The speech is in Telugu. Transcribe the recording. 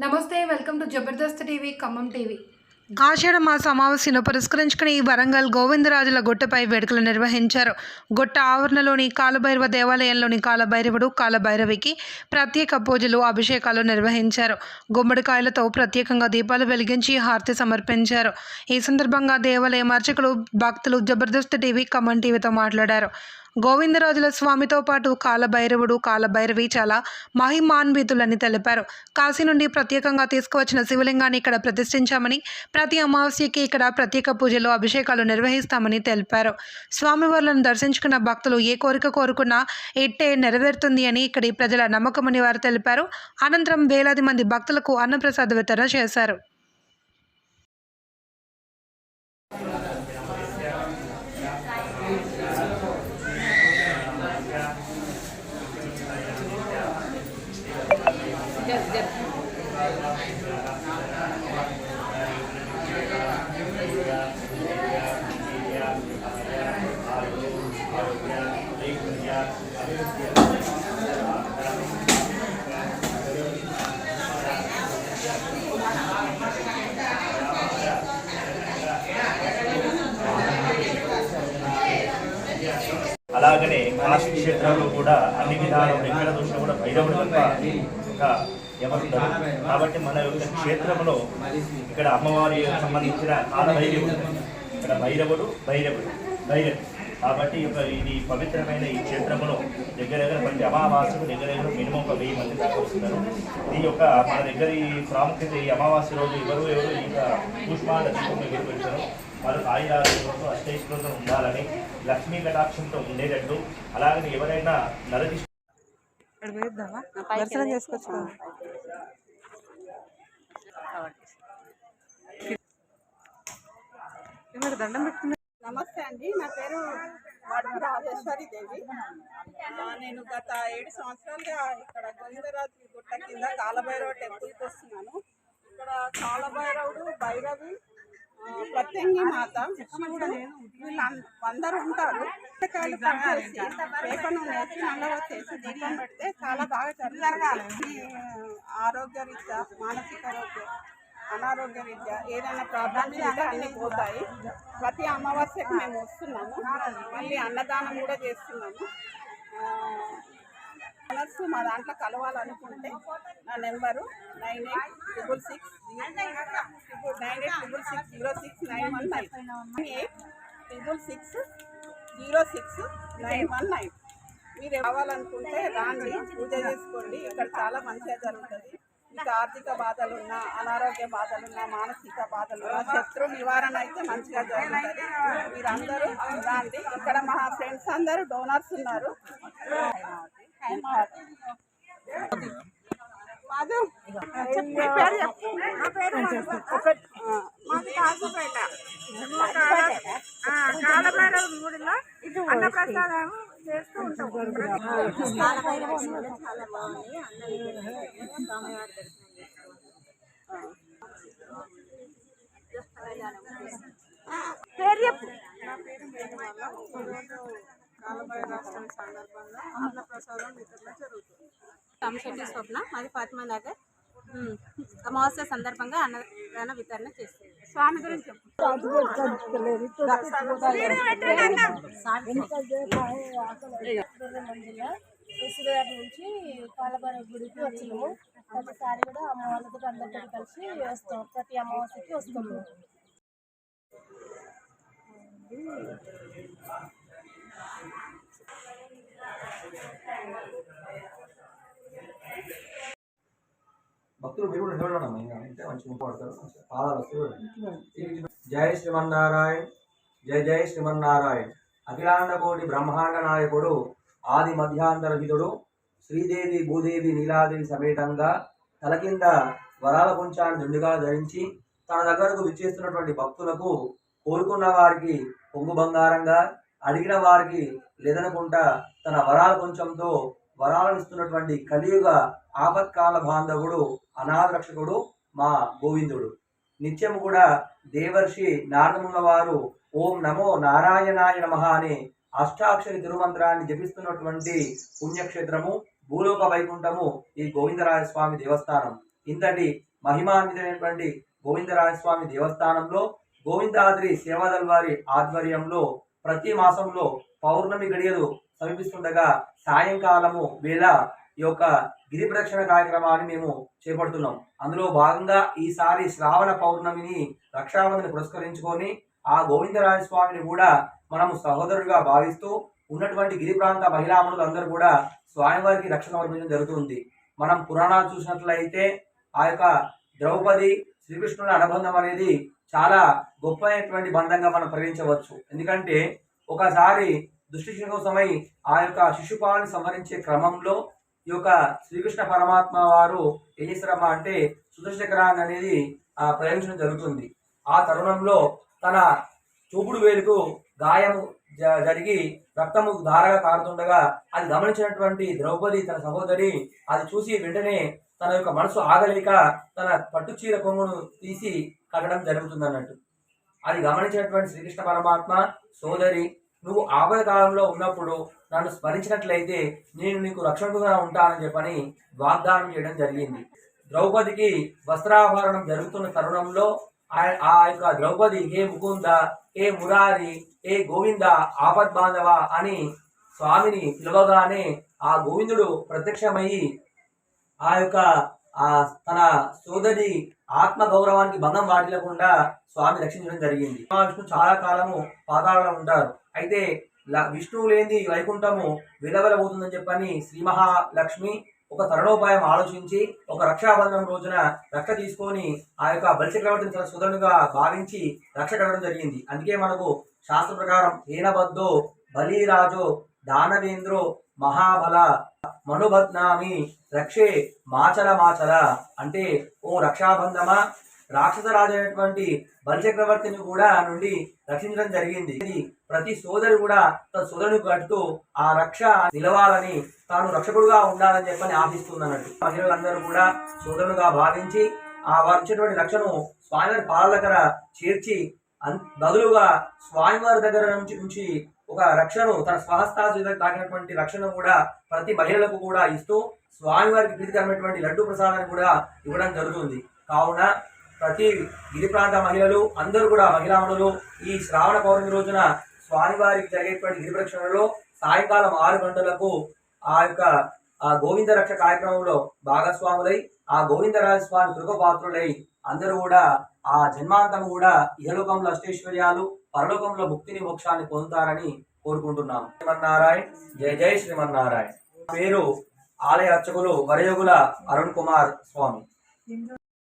నమస్తే welcome to Jabardasth TV Khammam TV. ఆషాఢ మాస అమావాస్యను పురస్కరించుకుని వరంగల్ గోవిందరాజుల గుట్టపై వేడుకలు నిర్వహించారు. గుట్ట ఆవరణలోని కాలభైరవ దేవాలయంలోని కాలభైరవుడు కాలభైరవికి ప్రత్యేక పూజలు అభిషేకాలు నిర్వహించారు. గుమ్మడికాయలతో ప్రత్యేకంగా దీపాలు వెలిగించి హారతి సమర్పించారు. ఈ సందర్భంగా దేవాలయం అర్చకులు భక్తులు జబర్దస్త్ టీవీ ఖమ్మం టీవీతో మాట్లాడారు. గోవిందరాజుల స్వామితో పాటు కాలభైరవుడు కాలభైరవి చాలా మహిమాన్వితులని తెలిపారు. కాశీ నుండి ప్రత్యేకంగా తీసుకువచ్చిన శివలింగాన్ని ఇక్కడ ప్రతిష్ఠించామని ప్రతి అమావాస్యకి ఇక్కడ ప్రత్యేక పూజలు అభిషేకాలు నిర్వహిస్తామని తెలిపారు. స్వామివార్లను దర్శించుకున్న భక్తులు ఏ కోరిక కోరుకున్నా ఎట్టే నెరవేరుతుంది అని ఇక్కడి ప్రజల నమ్మకమని వారు తెలిపారు. అనంతరం వేలాది మంది భక్తులకు అన్నప్రసాద వితరణ చేశారు. అలాగనే కాశీ క్షేత్రంలో కూడా అన్ని విధాలు ఎక్కడ చూసినా కూడా భైరవుడు తప్ప ఇంకా ఎవరు కాబట్టి మన యొక్క క్షేత్రంలో ఇక్కడ అమ్మవారి సంబంధించిన కాలభైరవుడు ఇక్కడ భైరవుడు భైరవుడు భైరవుడు కాబట్టి ఈ యొక్క ఇది పవిత్రమైన ఈ క్షేత్రంలో దగ్గర దగ్గర ప్రతి అమావాస్యకు దగ్గర దగ్గర మినిమం ఒక వెయ్యి మంది దాకా వస్తున్నారు. ఈ యొక్క మన దగ్గర ఈ ప్రాముఖ్యత ఈ అమావాస్య రోజు ఎవరు ఎవరు ఇంకా పుష్పాల దీపంలో దగ్గర పెడతారు వాళ్ళు ఆయురారోగ్యంతో ఉండాలని లక్ష్మీ కటాక్షంతో ఉండేటట్టు అలాగని ఎవరైనా నరది దర్శనం చేసుకోవచ్చు దండం పెట్టుకుని నమస్తే అండి నా పేరు వాడి రాజేశ్వరి దేవి. నేను గత ఏడు సంవత్సరాలుగా ఇక్కడ గోవిందరాజు గుట్ట కింద కాలభైరవ టెంపుల్కి వస్తున్నాను. ఇక్కడ కాలభైరవుడు భైరవి ప్రత్యంగి మాత శివుడు వీళ్ళు అందరూ ఉంటారు. పుస్తకాలు కట్ చేసి వేసి నల్లగా చేసి దీపం పెడితే చాలా బాగా జరగాలి ఆరోగ్య రీత్యా మానసిక ఆరోగ్యం అనారోగ్య రీత్యా ఏదైనా ప్రాబ్లమ్స్ ఉంటే అన్నీ పోతాయి. ప్రతి అమావాస్యకు మేము వస్తున్నాము. మళ్ళీ అన్నదానం కూడా చేస్తున్నాము. కలర్స్ మా దాంట్లో కలవాలనుకుంటే నా number nine eight triple six nine eight triple six zero six nine one nine eight triple six zero six nine one nine. మీరు కావాలనుకుంటే రాండి పూజ చేసుకోండి. ఇక్కడ చాలా మంచిగా జరుగుతుంది. మీకు ఆర్థిక బాధలున్నా అనారోగ్య బాధలున్నా మానసిక బాధలున్నా శత్రు నివారణ అయితే మంచిగా జరుగుతుంది. మీరందరూ రాండి. ఇక్కడ మా ఫ్రెండ్స్ అందరూ డోనర్స్ ఉన్నారు. మాధు మీ మాది కాజుపేట కాలభైరవ గుడిలో అన్నప్రసాదం చేస్తూ ఉంటాం చాలా బాగుంది అందరికీ స్వామివారి దర్శనం పేరు చెప్పు. నా పేరు మేఘమాల ఈరోజు కాలభైరవాష్టమి సందర్భంగా అన్నప్రసాదం వితరణ జరుగుతుంది స్వప్న మాది ఫాతిమా నగర్. అమావాస్య సందర్భంగా అన్నదాన వితరణ చేస్తుంది. స్వామి గురించి చెప్పు. నుంచి పాలబార గుడికి వచ్చినాము ప్రతిసారి కూడా అమ్మ అందరితో కలిసి వస్తాం ప్రతి అమావాస్యకి వస్తాము భక్తులు మీరు కూడా ఇంకా అంటే మంచి ముప్పు పడతారు పాదాలు వస్తాయి జై శ్రీమన్నారాయణ జై జై శ్రీమన్నారాయణ. అఖిలాండ కోటి బ్రహ్మాండ నాయకుడు ఆది మధ్యాంతరహితుడు శ్రీదేవి భూదేవి నీలాదేవి సమేతంగా తల కింద వరాల పుంచాన్ని దుండుగా ధరించి తన దగ్గరకు విచ్చేస్తున్నటువంటి భక్తులకు కోరుకున్న వారికి పొంగు బంగారంగా అడిగిన వారికి లేదనుకుంటా తన వరాల కొంచెంతో వరాలను ఇస్తున్నటువంటి కలియుగ ఆపత్కాల బాంధవుడు అనాథ రక్షకుడు మా గోవిందుడు. నిత్యం కూడా దేవర్షి నారదముల వారు ఓం నమో నారాయణాయ నమ అనే అష్టాక్షరి తిరుమంత్రాన్ని జపిస్తున్నటువంటి పుణ్యక్షేత్రము భూలోక వైకుంఠము ఈ గోవిందరాజస్వామి దేవస్థానం. ఇంతటి మహిమాన్వితమైనటువంటి గోవిందరాజస్వామి దేవస్థానంలో గోవిందాద్రి సేవాదల్ వారి ఆధ్వర్యంలో ప్రతి మాసంలో పౌర్ణమి గడియలు సమీపిస్తుండగా సాయంకాలము వేళ ఈ యొక్క గిరి ప్రదక్షిణ కార్యక్రమాన్ని మేము చేపడుతున్నాం. అందులో భాగంగా ఈసారి శ్రావణ పౌర్ణమిని రక్షాబంధని పురస్కరించుకొని ఆ గోవిందరాజ స్వామిని కూడా మనము సహోదరుడిగా భావిస్తూ ఉన్నటువంటి గిరి ప్రాంత మహిళామణులు అందరూ కూడా స్వామివారికి రక్షణ సమర్పించడం జరుగుతుంది. మనం పురాణాలు చూసినట్లయితే ఆ యొక్క ద్రౌపది శ్రీకృష్ణుని అనుబంధం అనేది చాలా గొప్పైనటువంటి బంధంగా మనం పరిగణించవచ్చు. ఎందుకంటే ఒకసారి దుష్టి కోసమై ఆ యొక్క శిశుపాలను సంహరించే క్రమంలో ఈ యొక్క శ్రీకృష్ణ పరమాత్మ వారు ఏం చేస్తారమ్మా అంటే సుదర్శకరాన్ని అనేది ఆ ప్రయోగించడం జరుగుతుంది. ఆ తరుణంలో తన చూపుడు వేలుకు గాయము జ- జరిగి రక్తము ధారగా కారుతుండగా అది గమనించినటువంటి ద్రౌపది తన సహోదరి అది చూసి వెంటనే తన యొక్క మనసు ఆగలేక తన పట్టు చీర కొంగును తీసి కట్టడం జరుగుతుంది అన్నట్టు అది గమనించినటువంటి శ్రీకృష్ణ పరమాత్మ సోదరి నువ్వు ఆపద కాలంలో ఉన్నప్పుడు నన్ను స్మరించినట్లయితే నేను నీకు రక్షకుగా ఉంటానని చెప్పని వాగ్దానం చేయడం జరిగింది. ద్రౌపదికి వస్త్రాభరణం జరుగుతున్న తరుణంలో ఆ- ఆ యొక్క ద్రౌపది ఏ ముకుంద ఏ మురారి ఏ గోవింద ఆపద్ బాంధవ అని స్వామిని పిలవగానే ఆ గోవిందుడు ప్రత్యక్షమయ్యి ఆ యొక్క ఆ తన సోదరి ఆత్మ గౌరవానికి భంగం వాటిల్లకుండా స్వామి రక్షించడం జరిగింది. విష్ణు చాలా కాలము పాతాళంలో ఉంటారు. అయితే ల- విష్ణువు లేని వైకుంఠము విలవలబోతుందని చెప్పని శ్రీ మహాలక్ష్మి ఒక తరుణోపాయం ఆలోచించి ఒక రక్షాబంధనం రోజున రక్ష తీసుకొని ఆ యొక్క బలిచక్రవర్తిని తన సుధనుగా భావించి రక్ష కట్టడం జరిగింది. అందుకే మనకు శాస్త్ర ప్రకారం హీనబద్ధో బలిరాజో దానవేంద్రో మహాబల మనుబద్నామి రక్షే మాచల మాచల అంటే ఓ రక్షాబంధమా? రాక్షస రాజైనటువంటి అయినటువంటి బలిచక్రవర్తిని కూడా నుండి రక్షించడం జరిగింది. ప్రతి సోదరు కూడా తన సోదరుని కట్టుతూ ఆ రక్ష నిలవాలని తాను రక్షకుడుగా ఉండాలని చెప్పని ఆశిస్తుంది అన్నట్టు మహిళలందరూ కూడా సోదరునిగా భావించి ఆ వారు రక్షను స్వామివారి పాల దగ్గర చేర్చి అన్- బదులుగా స్వామివారి దగ్గర నుంచి నుంచి ఒక రక్షను తన స్వహస్తాసు తాకినటువంటి రక్షను కూడా ప్రతి మహిళలకు కూడా ఇస్తూ స్వామివారికి ప్రీతికరమైనటువంటి లడ్డు ప్రసాదాన్ని కూడా ఇవ్వడం జరుగుతుంది. కావున ప్రతి గిరి ప్రాంత మహిళలు అందరూ కూడా మహిళామణులు ఈ శ్రావణ పౌర్ణమి రోజున స్వామివారికి జరిగేటువంటి గిరి ప్రక్షణలో సాయంకాలం ఆరు గంటలకు ఆ యొక్క ఆ గోవింద రక్ష కార్యక్రమంలో భాగస్వాములై ఆ గోవిందరాజ స్వామి కృపపాత్రులై అందరూ కూడా ఆ జన్మాంతం కూడా ఇహలోకంలో అష్టైశ్వర్యాలు పరలోకంలో ముక్తిని మోక్షాన్ని పొందుతారని కోరుకుంటున్నాం. శ్రీమన్నారాయణ జయ జయ శ్రీమన్నారాయణ. పేరు ఆలయ అర్చకులు వరయోగుల అరుణ్ కుమార్ స్వామి.